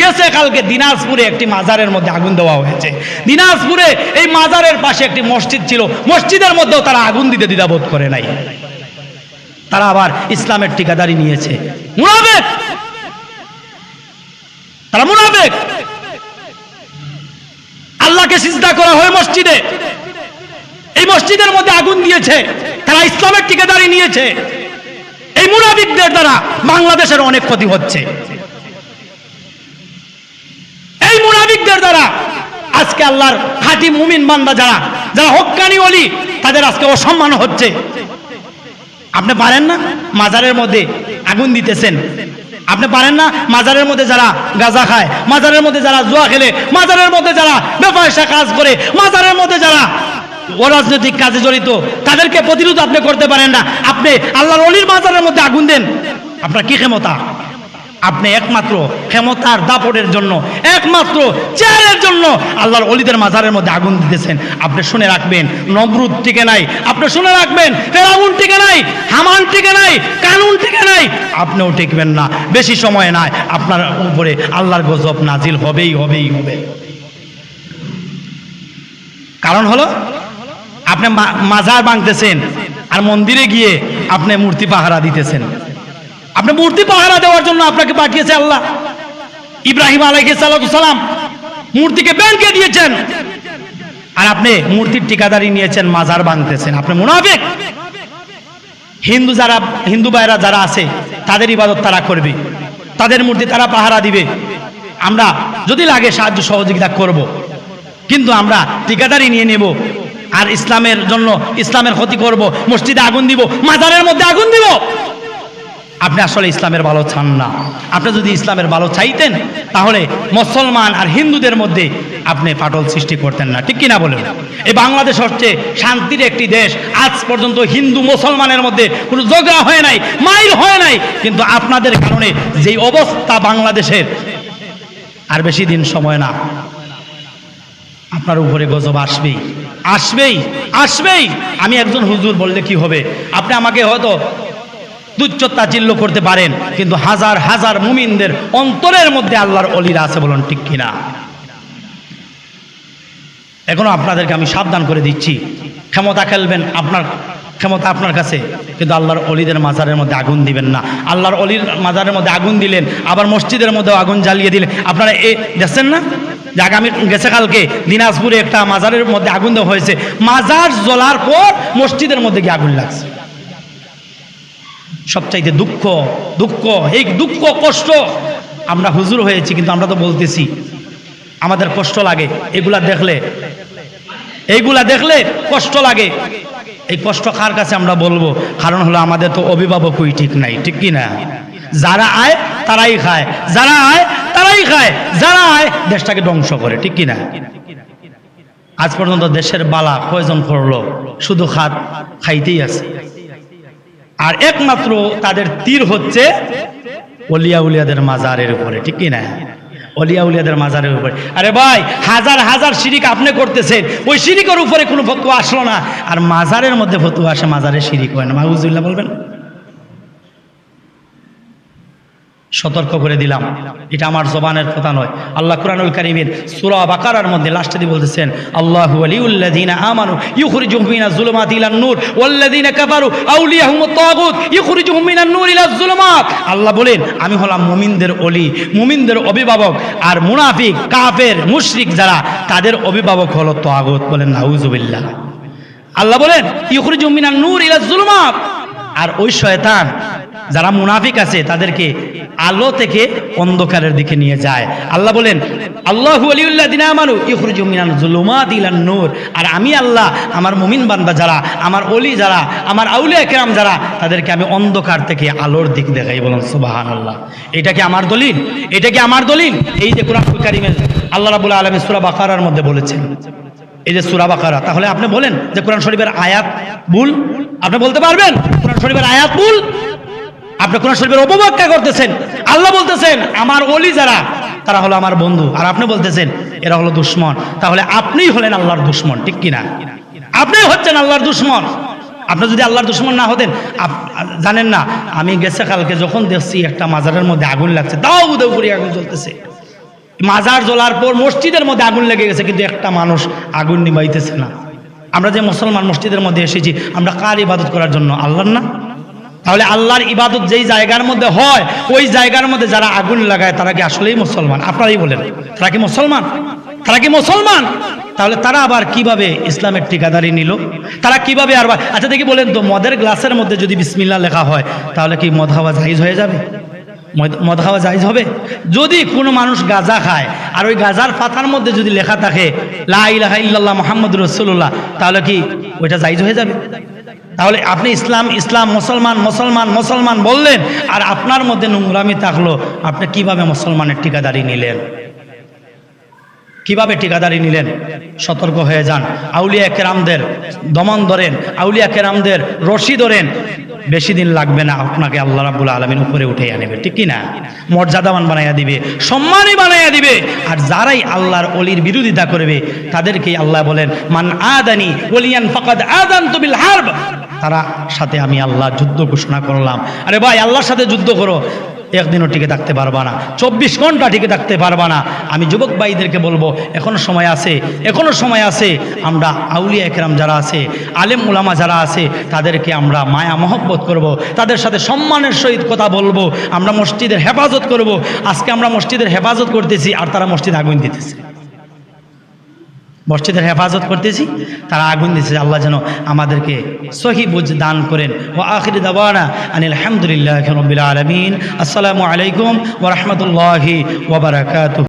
গেছে কালকে দিনাজপুরে একটি মাজারের মধ্যে আগুন দেওয়া হয়েছে। দিনাজপুরে এই মাজারের পাশে একটি মসজিদ ছিল। মসজিদের মধ্যেও তারা আগুন দিতে দ্বিধাবোধ করে নাই। তারা আবার ইসলামের ঠিকাদারি নিয়েছে। মুনাফেক! তারা মুনাফেক! আল্লাহকে সিজদা করা হয় মসজিদে। এই মসজিদের মধ্যে আগুন দিয়েছে। তারা ইসলামের ঠিকাদারি নিয়েছে। এই মুনাফিকদের দ্বারা বাংলাদেশের অনেক ক্ষতি হচ্ছে এই মুনাফিকদের দ্বারা আজকে আল্লাহর খাঁটি মুমিন বান্দা যারা যারা হক্কানি অলি তাদের আজকে অসম্মান হচ্ছে। আপনি পারেন না মাজারের মধ্যে আগুন দিতেছেন? আপনি পারেন না মাজারের মধ্যে যারা গাঁজা খায়, মাজারের মধ্যে যারা জুয়া খেলে, মাজারের মধ্যে যারা ব্যবসা কাজ করে, মাজারের মধ্যে যারা অরাজনৈতিক কাজে জড়িত, তাদেরকে প্রতিরোধ আপনি করতে পারেন না। আপনি আল্লাহর অলির মাজারের মধ্যে আগুন দেন। আপনার কি ক্ষমতা? আপনি একমাত্র ক্ষমতার দাপটের জন্য, একমাত্র চেয়ারের জন্য আল্লাহর অলিদের মাজারের মধ্যে আগুন দিতেছেন। আপনি শুনে রাখবেন নবরুদ টিকে নাই। আপনি শুনে রাখবেন, ফেরাউন টিকে নাই, হামান টিকে নাই, কানুন টিকে নাই। আপনিও টিকবেন না। বেশি সময় নাই। আপনার উপরে আল্লাহর গজব নাজিল হবেই হবেই, হবে। কারণ হলো, আপনি মাজার ভাঙতেছেন আর মন্দিরে গিয়ে আপনি মূর্তি পাহারা দিতেছেন। আপনি মূর্তি পাহারা দেওয়ার জন্য আপনাকে পাঠিয়েছে আল্লাহ। ইব্রাহিম আলাইহি সালাম মূর্তিকে ব্যাংকে দিয়েছেন। আর আপনি মূর্তির ঠিকাদারি নিয়েছেন, মাজার ভাঙতেছেন আপনি মুনাফিক। হিন্দু যারা, হিন্দু ভাইরা যারা আছে, তাদের ইবাদত তারা করবে। তাদের মূর্তি তারা পাহারা দিবে। আমরা যদি লাগে সাহায্য সহযোগিতা করব। কিন্তু আমরা ঠিকাদারি নিয়ে নেব। আর ইসলামের জন্য ইসলামের ক্ষতি করব। মসজিদে আগুন দিব, মাজারের মধ্যে আগুন দিব। আপনি আসলে ইসলামের ভালো চান না। আপনি যদি ইসলামের ভালো চাইতেন, তাহলে মুসলমান আর হিন্দুদের মধ্যে আপনি ফাটল সৃষ্টি করতেন না। ঠিক কিনা বলেন? এই বাংলাদেশ হচ্ছে শান্তির একটি দেশ। আজ পর্যন্ত হিন্দু মুসলমানের মধ্যে কোনো ঝগড়া হয় নাই, মাইল হয় নাই। কিন্তু আপনাদের কারণে যেই অবস্থা বাংলাদেশের, আর বেশি দিন সময় না। আপনার উপরে গজব আসবেই। আসবেই আসবেই। আমি একজন হুজুর বললে কি হবে? আপনি আমাকে হয়তো তুচ্ছ তাচিল্য করতে পারেন, কিন্তু হাজার হাজার মুমিনদের অন্তরের মধ্যে আল্লাহর অলিরা আছে বলুন ঠিক কিনা? এখনও আপনাদেরকে আমি সাবধান করে দিচ্ছি। ক্ষমতা খেলবেন আপনার, ক্ষমতা আপনার কাছে, কিন্তু আল্লাহর অলিদের মাজারের মধ্যে আগুন দিবেন না। আল্লাহর অলির মাজারের মধ্যে আগুন দিলেন, আবার মসজিদের মধ্যেও আগুন জ্বালিয়ে দিলেন। আপনারা এ, দেখছেন না? যে আগামী, গেছে কালকে দিনাজপুরে একটা মাজারের মধ্যে আগুন দেওয়া হয়েছে। মাজার জ্বলার পর মসজিদের মধ্যে গিয়ে আগুন লাগছে। সবচাইতে দুঃখ দুঃখ, এই দুঃখ, কষ্ট। আমরা হুজুর হয়েছি, কিন্তু আমরা তো বলতেছি, আমাদের কষ্ট লাগে, এগুলা দেখলে। এইগুলা দেখলে কষ্ট লাগে। এই কষ্ট কার কাছে আমরা বলব? কারণ হলো আমাদের তো অভিভাবকই ঠিক নাই, ঠিক কি না? যারা আয়, তারাই খায়। যারা আয়, তারাই খায়। যারা আয়, দেশটাকে ধ্বংস করে, ঠিক কি না? আজ পর্যন্ত দেশের বালা কয়জন করল? শুধু খাত খাইতেই আছে। আর একমাত্র তাদের তীর হচ্ছে অলিয়া উলিয়াদের মাজারের উপরে, ঠিক না? অলিয়া উলিয়াদের মাজারের উপরে। আরে ভাই, হাজার হাজার শিরিক আপনি করতেছেন, ওই শিরিকের উপরে কোনো ফতুয়া আসলো না। আর মাজারের মধ্যে ফতুয়া আসে, মাজারে শিরিক হয় না। মাহুজুল্লাহ বলবেন? সতর্ক করে দিলাম। এটা আমার জবানের কথা নয়। আল্লাহ কুরআনুল কারীমের সূরা বাকারার মধ্যে লাস্টে দিয়ে বলতেছেন, আল্লাহু ওয়ালিউল্লাযিনা আমানু ইউখরিজুহুম মিনাজ জুলুমাতি ইলান নূর, ওয়াল্লাযিনা কাফারু আউলিয়াহুমুত তাগুত ইউখরিজুহুম মিনান নূর ইলাজ জুলুমাত। আল্লাহ বলেন, আমি হলাম মুমিনদের অলি মুমিনদের অভিভাবক আর মুনাফিক, কাফের, মুশরিক যারা, তাদের অভিভাবক হলো তাগুত বলেন, নাউজুবিল্লাহ। আল্লাহ বলেন, ইউখরিজুহুম মিনান নূর ইলাজ জুলুমাত। আর ওই শয়তান যারা মুনাফিক আছে, তাদেরকে আলো থেকে অন্ধকারের দিকে নিয়ে যায়। আল্লাহ বলেন, আল্লাহু আলিউল্লাহ দিনা আমানু ইখরুজু মিনাল জুলুমাত ইলান নূর। আর আমি আল্লাহ, আমার মুমিন বান্দা যারা, আমার অলি যারা, আমার আউলিয়া কেরাম যারা, তাদেরকে আমি অন্ধকার থেকে আলোর দিক দেখাই বলেন, সুবহানাল্লাহ। এটা কি আমার দলিল? এটা কি আমার দলিল? এই যে কোরআন কারিমের আল্লাহ রাব্বুল আলামিন সুরা বাকারার মধ্যে বলেছেন। এই যে সুরা বাকারা, তাহলে আপনি বলেন যে কোরআন শরীফের আয়াত ভুল? আপনি বলতে পারবেন? কোরআন শরীফের আয়াত ভুল? আপনি কোরআন শরীফের অপব্যাখ্যা করতেছেন। আল্লাহ বলতেছেন, আমার অলি যারা, তারা হলো আমার বন্ধু। আর আপনি বলতেছেন, এরা হলো দুশ্মন। তাহলে আপনিই হলেন আল্লাহর দুশ্মন, ঠিক কিনা? আপনি হচ্ছেন আল্লাহর দুশ্মন। আপনি যদি আল্লাহর দুশ্মন না হতেন জানেন না, আমি গেছে কালকে যখন দেখছি একটা মাজারের মধ্যে আগুন লাগছে, দাও উদয় করে আগুন জ্বলতেছে। মাজার জ্বলার পর মসজিদের মধ্যে আগুন লেগে গেছে, কিন্তু একটা মানুষ আগুন নিবাইতেছে না। আমরা যে মুসলমান মসজিদের মধ্যে এসেছি, আমরা কার ইবাদত করার জন্য? আল্লাহর না? তাহলে আল্লাহর ইবাদত যেই জায়গার মধ্যে হয়, ওই জায়গার মধ্যে যারা আগুন লাগায়, তারা কি আসলেই মুসলমান? আপনারাই বলেন, তারা কি মুসলমান? তারা কি মুসলমান? তাহলে তারা আবার কীভাবে ইসলামের ঠিকাদারি নিল? তারা কীভাবে আর আচ্ছা দেখি বলেন তো, মদের গ্লাসের মধ্যে যদি বিসমিল্লা লেখা হয়, তাহলে কি মদ হাওয়া জাহিজ হয়ে যাবে? মদ- খাওয়া জায়জ হবে? যদি কোনো মানুষ গাঁজা খায়, আর ওই গাঁজার পাতার মধ্যে যদি লেখা থাকে, লা ইলাহা ইল্লাল্লাহ মোহাম্মদ রসুল্লাহ তাহলে কি ওইটা জায়জ হয়ে যাবে? তাহলে আপনি ইসলাম ইসলাম, মুসলমান মুসলমান মুসলমান বললেন, আর আপনার মধ্যে নোংরামি থাকল, আপনি কীভাবে মুসলমানের ঠিকাদারি নিলেন? কীভাবে ঠিকাদারি নিলেন? সতর্ক হয়ে যান। আউলিয়া কেরামদের দমন ধরেন, আউলিয়া কেরামদের রশি ধরেন। বেশি দিন লাগবে না, আপনাকে আল্লাহ রাবুল আলমিন উপরে উঠে আনবে, ঠিক কি না মর্যাদাবান বানাইয়া দিবে সম্মানই বানাইয়া দিবে। আর যারাই আল্লাহর অলির বিরোধিতা করবে, তাদেরকেই আল্লাহ বলেন, মান আদানি ওলিয়ান ফাকাদ আদান তুবিল হারব। তারা সাথে আমি আল্লাহ যুদ্ধ ঘোষণা করলাম। আরে ভাই, আল্লাহর সাথে যুদ্ধ করো। একদিনও টিকে থাকতে পারবা না। চব্বিশ ঘণ্টা টিকে থাকতে পারবা না। আমি যুবক ভাইদেরকে বলব, এখনও সময় আছে, এখনও সময় আছে। আমরা আউলিয়া একরাম যারা আছে, আলেম উলামা যারা আছে, তাদেরকে আমরা মায়া মহব্বত করব। তাদের সাথে সম্মানের সহিত কথা বলব। আমরা মসজিদের হেফাজত করব। আজকে আমরা মসজিদের হেফাজত করতেছি, আর তারা মসজিদ আগুন দিতেছে। মসজিদের হেফাজত করতেছি, তারা আগুন দিয়েছে আল্লাহ যেন আমাদেরকে সহি বুঝ দান করেন। ও আখির দাবানা আনিল আলহামদুলিল্লাহ আলমিন। আসসালামু আলাইকুম ওরহমতুল্লাহি ওবরাকাত